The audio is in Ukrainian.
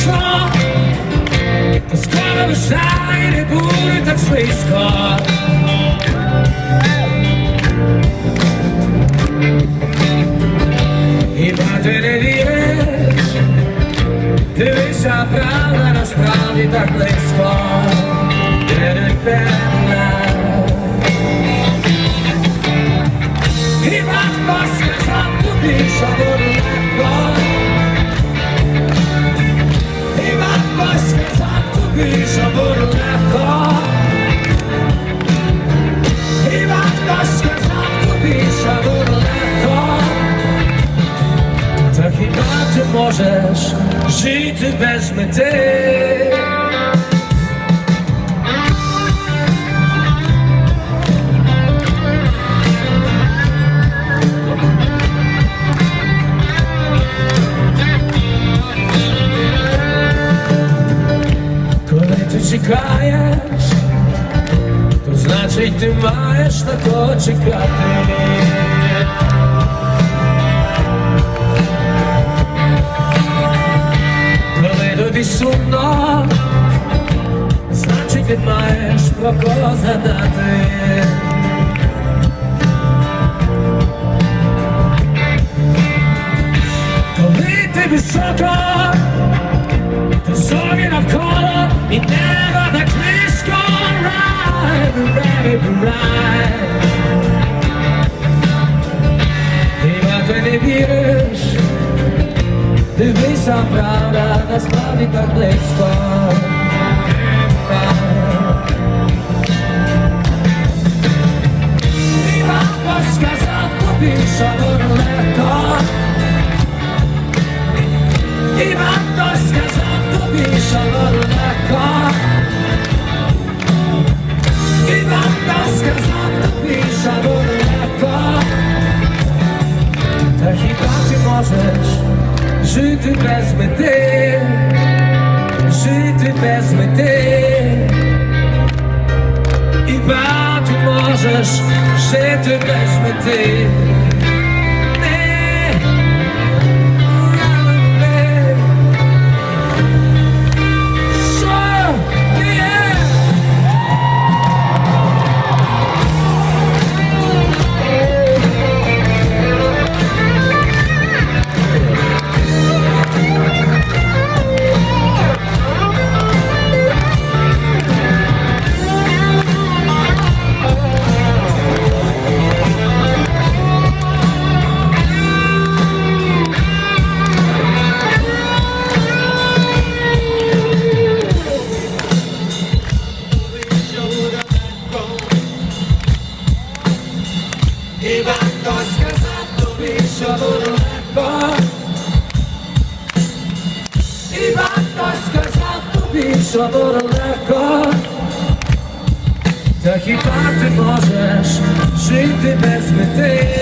вічно, скоро весна не буде так слизько. Хіба ти не віриш? Дивися, правда насправді так близько. Хіба ти можеш жити без мети? Коли ти чекаєш, то значить ти маєш на кого чекати. Тобі сумно, значить ти маєш про кого згадати. Коли ти високо, то зорі навколо і небо Дивися, правда, насправді так близько. І батько сказав тобі, що було легко? І батько сказав тобі, що було легко? Жити без мети, жити без мети? Хіба ти можеш жити без мети? Хіба хтось сказав тобі, що було легко? Хіба хтось сказав тобі, що було легко? Та хіба ти можеш жити без мети?